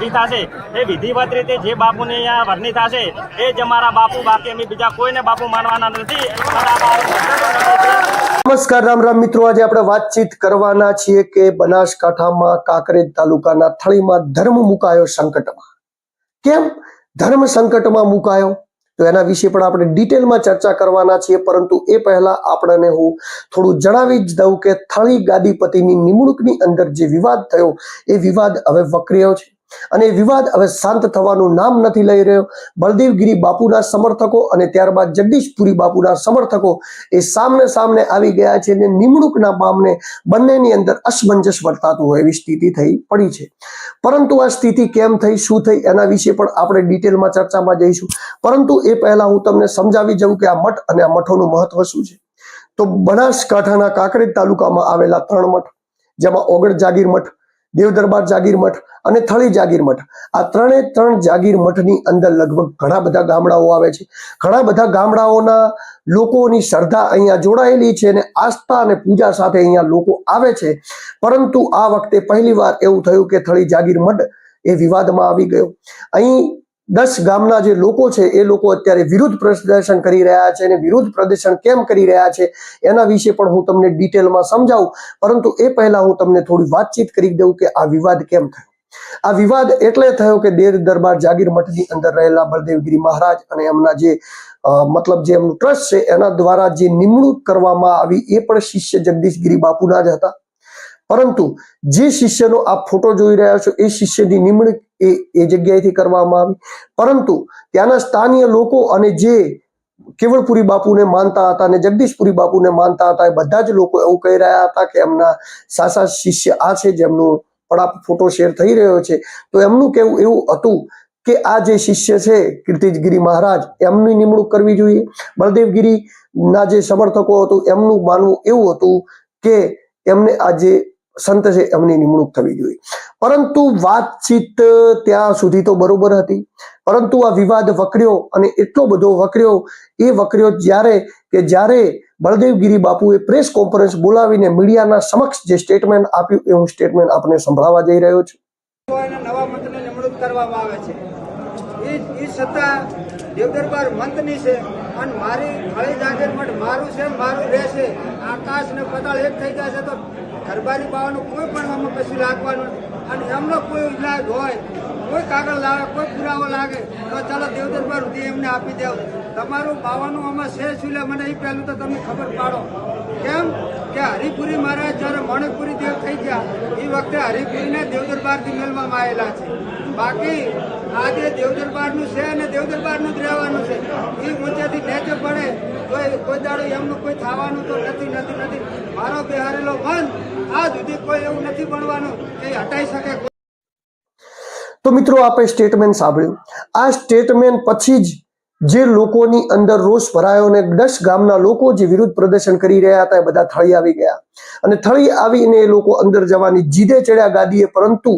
વિધિ થશે. એ વિધિવત રીતે જે બાપુની અહીંયા વરણી થશે, એ જ અમારા બાપુ, બાકી અમે બીજા કોઈને બાપુ માનવાના નથી. નમસ્કાર, રામ રામ મિત્રો. આજે આપણે વાતચીત કરવાના છીએ કે બનાસકાંઠામાં કાંકરેજ તાલુકાના થળીમાં ધર્મ મુકાયો સંકટમાં. કેમ? ધર્મ સંકટમાં મુકાયો? તો એના વિશે પણ આપણે ડિટેલમાં ચર્ચા કરવાના છીએ, પરંતુ એ પહેલા આપણને હું થોડું જણાવી જ દઉં કે થળી ગાદીપતિની નિમણૂકની અંદર જે વિવાદ થયો, એ વિવાદ હવે વકર્યો છે. અને વિવાદ હવે શાંત થવાનું નામ નથી લઈ રહ્યો. બળદેવગીરી બાપુના સમર્થકો અને ત્યારબાદ જગદીશપુરી બાપુના સમર્થકો એ સામને સામને આવી ગયા છે અને નિમણૂકના પામને બંનેની અંદર અસમંજસ વર્તાતું હોય એવી સ્થિતિ થઈ પડી છે. પરંતુ આ સ્થિતિ કેમ થઈ, શું થઈ એના વિશે પણ આપણે ડિટેલમાં ચર્ચામાં જઈશું. પરંતુ એ પહેલા હું તમને સમજાવી જાઉં કે આ મઠ અને આ મઠોનું મહત્વ શું છે. તો બનાસકાંઠાના કાંકરેજ તાલુકામાં આવેલા ત્રણ મઠ, જેમાં ઓગણ જાગીર મઠ દેવ દરબાર જાગીર મઠ અને થળી જાગીર મઠ. આ ત્રણે ત્રણ જાગીર મઠની અંદર લગભગ ઘણા બધા ગામડાઓ આવે છે. ઘણા બધા ગામડાઓના લોકોની શ્રદ્ધા અહીંયા જોડાયેલી છે અને આસ્થા અને પૂજા સાથે અહીંયા લોકો આવે છે. પરંતુ આ વખતે પહેલીવાર એવું થયું કે થળી જાગીર મઠ એ વિવાદમાં આવી ગયો. અહીં દસ ગામના જે લોકો છે, એ લોકો અત્યારે વિરુદ્ધ પ્રદર્શન કરી રહ્યા છે અને વિરુદ્ધ પ્રદર્શન કેમ કરી રહ્યા છે, એના વિશે પણ હું તમને ડિટેલમાં સમજાવું. પરંતુ એ પહેલા હું તમને થોડી વાતચીત કરી દઉં કે આ વિવાદ કેમ થયો. આ વિવાદ એટલે થયો કે દેર દરબાર જાગીર મઠની અંદર રહેલા બળદેવગીરી મહારાજ અને એમના જે મતલબ જે એમનું ટ્રસ્ટ છે, એના દ્વારા જે નિમણૂક કરવામાં આવી, એ પણ શિષ્ય જગદીશગીરી બાપુના જ હતા. પરંતુ જે શિષ્યનો આપ ફોટો જોઈ રહ્યા છો, એ શિષ્યની નિમણૂક એ એ જગ્યાએથી કરવામાં આવી. પરંતુ ત્યાંના સ્થાનીય લોકો અને જે કેવળપુરી બાપુને માનતા હતા અને જગદીશપુરી બાપુને માનતા હતા, એ બધા જ લોકો એવું કહી રહ્યા હતા કે એમના સાસા શિષ્ય આ છે જેમનું પણ આ ફોટો શેર થઈ રહ્યો છે. તો એમનું કેવું, એવું હતું કે આ જે શિષ્ય છે, કીર્તિજગીરી મહારાજ, એમની નિમણૂક કરવી જોઈએ. બળદેવગીરી ના જે સમર્થકો હતું, એમનું માનવું એવું હતું કે એમને આ જે સંત છે, એમની નિમણૂક થવી જોઈએ. પરંતુ વાતચીત ત્યાં સુધી તો બરોબર હતી. પરંતુ આ વિવાદ વકર્યો અને એટલો બધો વકર્યો, એ વકર્યો જ્યારે કે જ્યારે બળદેવગીરી બાપુએ પ્રેસ કોન્ફરન્સ બોલાવીને મીડિયાના સમક્ષ જે સ્ટેટમેન્ટ આપ્યું, એ હું સ્ટેટમેન્ટ આપને સંભળાવવા જઈ રહ્યો છું. મારી મારું છે, મારું રહેશે. આકાશ ને પતાળ એક થઈ જશે તો ઘરબારી બાવાનું કોઈ પણ અમે કશું લાગવાનું અને એમનો કોઈ ઇલાજ હોય, કોઈ કાગળ લાગે, કોઈ પુરાવો લાગે, તો ચાલો દેવદરબાર સુધી એમને આપી દેવ. તમારું બાવાનું આમાં છે શું મને એ પહેલું તો તમે ખબર પાડો. કેમ? કે હરિપુરી મહારાજ જ્યારે મણિપુરી દેવ થઈ ગયા, એ વખતે હરિપુરીને દેવદરબારથી મેળવવામાં આવેલા છે. બાકી આજે દેવદરબારનું છે અને દેવદરબારનું જ રહેવાનું છે. એ ઊંચેથી નેચે પડે તો કોઈ દાડે એમનું કોઈ થવાનું તો નથી નથી નથી. મારો બિહારેલો મન આ સુધી કોઈ એવું નથી બનવાનું કે હટાઈ શકે. તો મિત્રો આપણે સ્ટેટમેન્ટ સાંભળ્યું. આ સ્ટેટમેન્ટ પછી જ જે લોકોની અંદર રોષ ભરાયો અને દસ ગામના લોકો જે વિરુદ્ધ પ્રદર્શન કરી રહ્યા હતા એ બધા થળી આવી ગયા. અને થળી આવીને એ લોકો અંદર જવાની જીદે ચડ્યા ગાદીએ, પરંતુ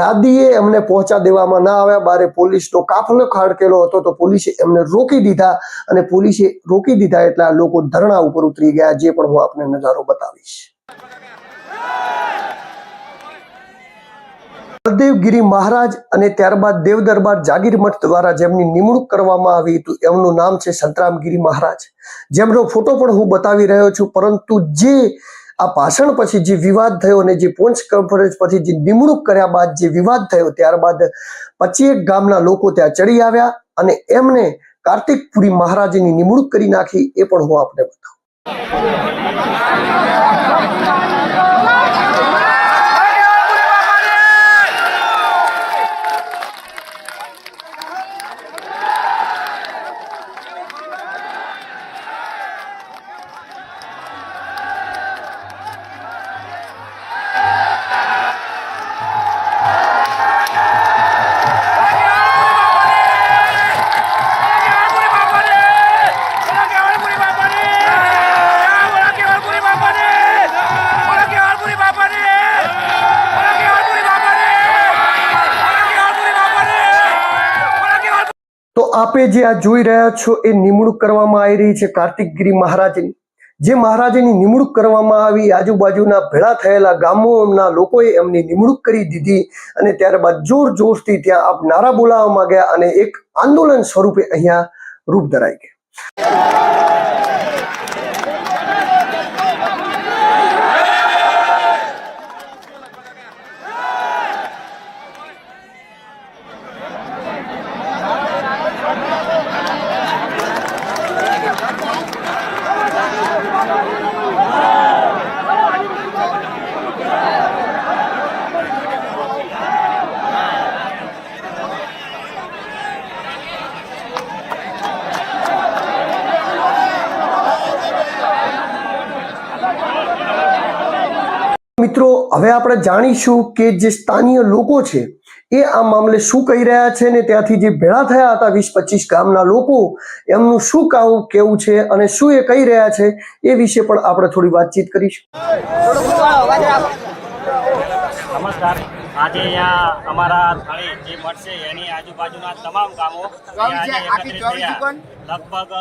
ગાદીએ એમને પહોંચા દેવામાં ના આવ્યા. બારે પોલીસનો કાફલો ખાડકેલો હતો તો પોલીસે એમને રોકી દીધા અને પોલીસે રોકી દીધા એટલે આ લોકો ધરણા ઉપર ઉતરી ગયા, જે પણ હું આપને નજારો બતાવીશ. બળદેવગીરી મહારાજ અને ત્યારબાદ દેવ દરબાર જાગીર દ્વારા જેમની નિમણૂક કરવામાં આવી હતું, એમનું નામ છે સંતરામગીરી મહારાજ. જેમનો ફોટો પણ હું બતાવી રહ્યો છું, પરંતુ જે આ ભાષણ પછી જે વિવાદ થયો અને જે પોન્ચ કોન્ફરન્સ પછી જે નિમણૂક કર્યા બાદ જે વિવાદ થયો, ત્યારબાદ પચીએક ગામના લોકો ત્યાં ચડી આવ્યા અને એમને કાર્તિકપુરી મહારાજની નિમણૂક કરી નાખી, એ પણ હું આપને બતાવું. આપે જે આ જોઈ રહ્યા છો એ નિમણૂક કરવામાં આવી રહી છે કાર્તિકગીરી મહારાજની. જે મહારાજની નિમણૂક કરવામાં આવી, આજુબાજુના ભેળા થયેલા ગામોના લોકોએ એમની નિમણૂક કરી દીધી અને ત્યારબાદ જોર જોશથી ત્યાં આપ નારા બોલાવવામાં ગયા અને એક આંદોલન સ્વરૂપે અહીંયા રૂપ ધરાઈ ગયા. મિત્રો હવે આપણે જાણીશું કે જે સ્થાનીય લોકો છે એ આ મામલે શું કહી રહ્યા છે ને ત્યાંથી જે ભેળા થયા હતા વીસ પચીસ ગામના લોકો એમનું શું કાવું કેવું છે અને શું એ કહી રહ્યા છે એ વિશે પણ આપણે થોડી વાતચીત કરીશું. નમસ્કાર. આજે અહીંયા અમારા સ્થળે જે મળશે એની આજુબાજુના તમામ ગામો આજે એકત્રિત થયા. લગભગ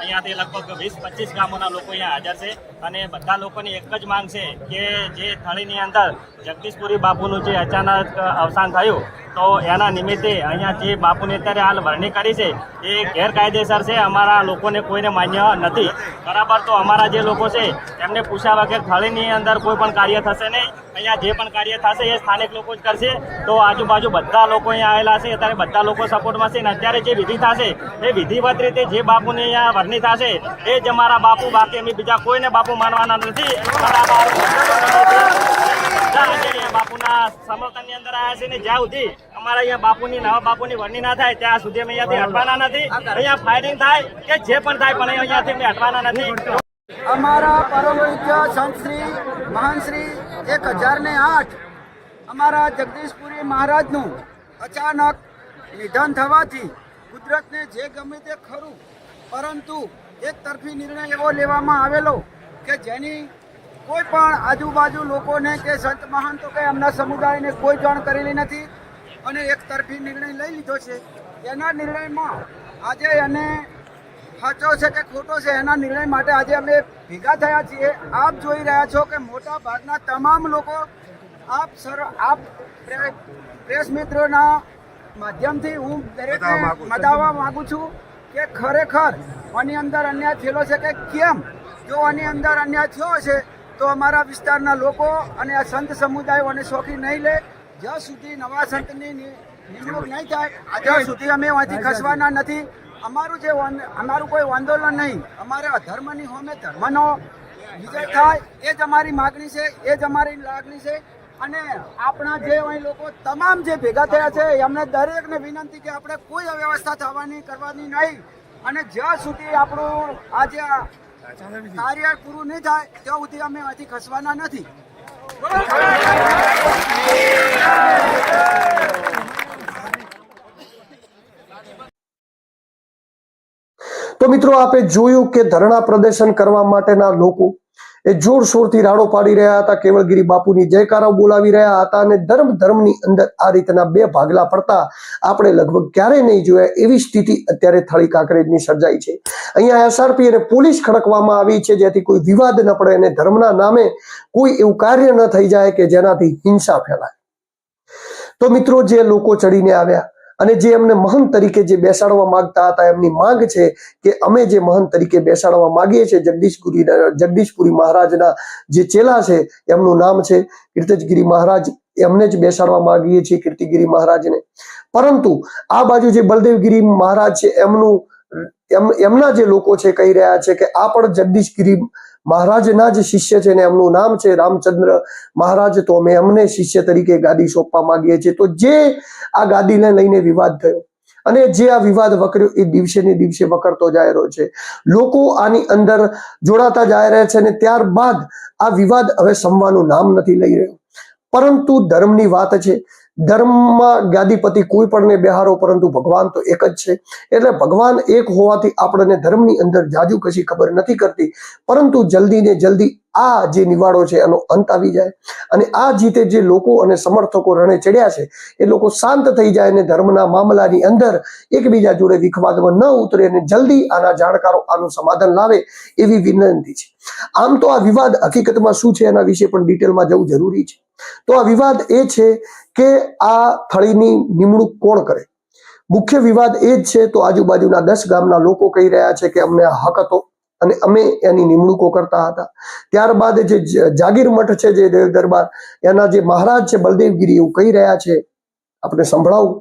અહીંયાથી લગભગ વીસ, પચીસ ગામોના લોકો અહીંયા હાજર છે. અને બધા લોકોની એક જ માંગ છે કે જે થળીની અંદર જગદીશપુરી બાપુનું જે અચાનક અવસાન થયું, તો એના નિમિત્તે અહીંયા જે બાપુને અત્યારે હાલ વરણી કરી છે, એ ગેરકાયદેસર છે. અમારા લોકોને કોઈને માન્ય નથી. બરાબર, તો અમારા જે લોકો છે એમને પૂછ્યા વગર થળીની અંદર કોઈ પણ કાર્ય થશે નહીં. અહીંયા જે પણ કાર્ય થશે, એ સ્થાનિક લોકો જ કરશે. તો આજુબાજુ બધા લોકો અહીંયા આવેલા છે. અત્યારે બધા લોકો સપોર્ટમાં છે. અને અત્યારે જે વિધિ થશે, એ વિધિવત રીતે જે બાપુની અહીંયા વરણી થશે એ જ અમારા બાપુ. બાકી અમે બીજા કોઈને બાપુ માનવાના નથી. બાપુના સમર્થનની અંદર આવ્યા છે ને, જ્યાં સુધી અમારા અહીંયા બાપુની, નવા બાપુની વરણી થાય, ત્યાં સુધી અમે અહીંયાથી હટવાના નથી. અહીંયા ફાયરિંગ થાય કે જે પણ થાય, પણ અહીંયાથી અમે હટવાના નથી. અમારા પરમવિદ્ય સંત મહાનશ્રી એક હજાર ને આઠ અમારા જગદીશપુરી મહારાજનું અચાનક નિધન થવાથી કુદરતને જે ગમે તે ખરું. પરંતુ એક તરફી નિર્ણય એવો લેવામાં આવેલો કે જેની કોઈ પણ આજુબાજુ લોકોને કે સંત મહંતો કે એમના સમુદાયને કોઈ જાણ કરેલી નથી અને એક તરફી નિર્ણય લઈ લીધો છે. એના નિર્ણયમાં આજે એને સાચો છે કે ખોટો છે એના નિર્ણય માટે આજે અમે ભેગા થયા છીએ. આપ જોઈ રહ્યા છો કે મોટા ભાગના તમામ લોકો આપ સર, આપ પ્રે- પ્રેસ મિત્રોના માધ્યમથી હું દરેકને બતાવવા માગું છું. કે ખરેખર આની અંદર અન્યાય થયેલો છે કે કેમ? જો આની અંદર અન્યાય થયો છે તો અમારા વિસ્તારના લોકો અને આ સંત સમુદાય અને શોખી નહીં લે. જ્યાં સુધી નવા સંતની નિ- નિમણૂક નહીં થાય ત્યાં સુધી અમે અહીંથી ખસવાના નથી. અમારું જે અમારું કોઈ આંદોલન નહીં. અમારે અધર્મની હોમે ધર્મનો વિજય થાય. એ જ અમારી માગણી છે એ જ અમારી લાગણી છે. અને આપણા જે અહીં લોકો તમામ જે ભેગા થયા છે, એમને દરેકને વિનંતી કે આપણે કોઈ અવ્યવસ્થા થવાની કરવાની નહીં. અને જ્યાં સુધી આપણું આ જે કાર્ય પૂરું નહીં થાય, ત્યાં સુધી અમે અહીંથી ખસવાના નથી. તો મિત્રો, આપે જોયું કે ધરણા પ્રદર્શન કરવા માટેના લોકો એ જોરશોરથી રાડો પાડી રહ્યા હતા. કેવળગીરી બાપુની જયકારા બોલાવી રહ્યા હતા અને ધર્મ ધર્મની અંદર આ રીતના બે ભાગલા પડતા આપણે લગભગ ક્યારેય નહીં જોયા એવી સ્થિતિ અત્યારે થળી કાંકરેજની સર્જાઈ છે. અહીંયા એસઆરપી અને પોલીસ ખડકવામાં આવી છે, જેથી કોઈ વિવાદ ન પડે અને ધર્મના નામે કોઈ એવું કાર્ય ન થઈ જાય કે જેનાથી હિંસા ફેલાય. તો મિત્રો, જે લોકો ચડીને આવ્યા અને જે એમને મહંત તરીકે જે બેસાડવા માંગતા હતા, એમની માંગ છે કે અમે જે મહંત તરીકે બેસાડવા માંગીએ છીએ, જગદીશપુરી જગદીશપુરી મહારાજના જે ચેલા છે, એમનું નામ છે કીર્તજગીરી મહારાજ. એમને જ બેસાડવા માંગીએ છીએ કીર્તિગીરી મહારાજને. પરંતુ આ બાજુ જે બલદેવગીરી મહારાજ છે, એમનું, એમ- એમના જે લોકો છે, કહી રહ્યા છે કે આ પણ જગદીશગીરી મહારાજના જ શિષ્ય છે ને એમનું નામ છે રામચંદ્ર. મહારાજ, તો અમે એમને શિષ્ય તરીકે ગાદી સોંપવા માંગીએ છીએ. તો જે આ ગાદીને લઈને વિવાદ થયો અને જે આ વિવાદ વકર્યો એ દિવસે ને દિવસે વકરતો જાય રહ્યો છે. લોકો આની અંદર જોડાતા જાય રહ્યા છે અને ત્યારબાદ આ વિવાદ હવે સમવાનું નામ નથી લઈ રહ્યો. પરંતુ ધર્મની વાત છે. ધર્મમાં ગાદીપતિ કોઈ પણને બેહારો, પરંતુ ભગવાન તો એક જ છે. એટલે ભગવાન એક હોવાથી આપણને ધર્મની અંદર જાજુ કશી ખબર નથી કરતી. પરંતુ જલ્દી ને જલ્દી આ જે નિવાડો છે એનો અંત આવી જાય. અને આ જીતે જે લોકો અને સમર્થકો રણે ચડ્યા છે, એ લોકો શાંત થઈ જાય અને ધર્મના મામલાની અંદર એકબીજા જોડે વિખવાદમાં ન ઉતરે અને જલ્દી આના જાણકારો આનું સમાધાન લાવે એવી વિનંતી છે. આમ તો આ વિવાદ હકીકતમાં શું છે એના વિશે પણ ડિટેલમાં જવું જરૂરી છે. તો આ વિવાદ એ છે કે આ થળીની નિમણૂક કોણ કરે? મુખ્ય વિવાદ એ જ છે, તો આજુબાજુના દસ ગામના લોકો કહી રહ્યા છે કે અમને આ હક હતો. અને અમે એની નિમણૂકો કરતા હતા. ત્યારબાદ જે જાગીર મઠ છે જે દેવ દરબાર, એના જે મહારાજ છે બલદેવગીરી, એવું કહી રહ્યા છે. આપણે સંભળાવું.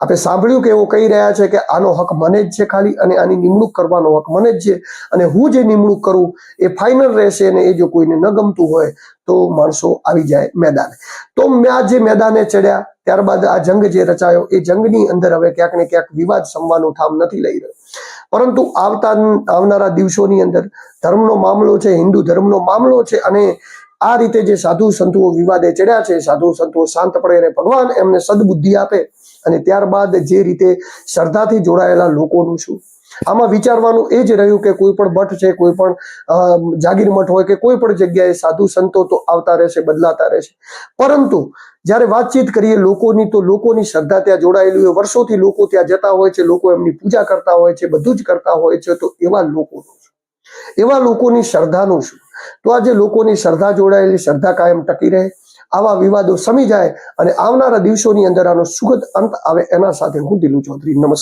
આપણે સાંભળ્યું કે એવું કહી રહ્યા છે કે આનો હક મને જ છે ખાલી અને આની નિમણૂક કરવાનો હક મને જ છે અને હું જે નિમણૂક કરું એ ફાઇનલ રહેશે અને એ જો કોઈને ન ગમતું હોય તો માણસો આવી જાય મેદાને. તો મેં આ જે મેદાને ચડ્યા, ત્યારબાદ આ જંગ જે રચાયો, એ જંગની અંદર હવે ક્યાંક ને ક્યાંક વિવાદ સંવાનું ઠામ નથી લઈ રહ્યો. પરંતુ આવતા આવનારા દિવસોની અંદર ધર્મનો મામલો છે, હિન્દુ ધર્મનો મામલો છે અને આ રીતે જે સાધુ સંતો વિવાદે ચડ્યા છે, સાધુ સંતો શાંત પડે અને ભગવાન એમને સદબુદ્ધિ આપે અને ત્યારબાદ જે રીતે શ્રદ્ધાથી જોડાયેલા લોકોનું શું આમાં વિચારવાનું એ જ રહ્યું કે કોઈ પણ મઠ છે, કોઈ પણ જાગીર મઠ હોય કે કોઈ પણ જગ્યાએ સાધુ સંતો તો આવતા રહેશે, બદલાતા રહેશે. પરંતુ જ્યારે વાતચીત કરીએ લોકોની, તો લોકોની શ્રદ્ધા ત્યાં જોડાયેલી હોય. વર્ષોથી લોકો ત્યાં જતા હોય છે, લોકો એમની પૂજા કરતા હોય છે, બધું જ કરતા હોય છે, તો એવા લોકોનું શું એવા લોકોની શ્રદ્ધાનું શું તો આજે લોકોની શ્રદ્ધા જોડાયેલી, શ્રદ્ધા કાયમ ટકી રહે. આવા વિવાદો સમી જાય અને આવનારા દિવસોની અંદર આનો સુગત અંત આવે એના સાથે હું દિલુ ચૌધરી. નમસ્કાર.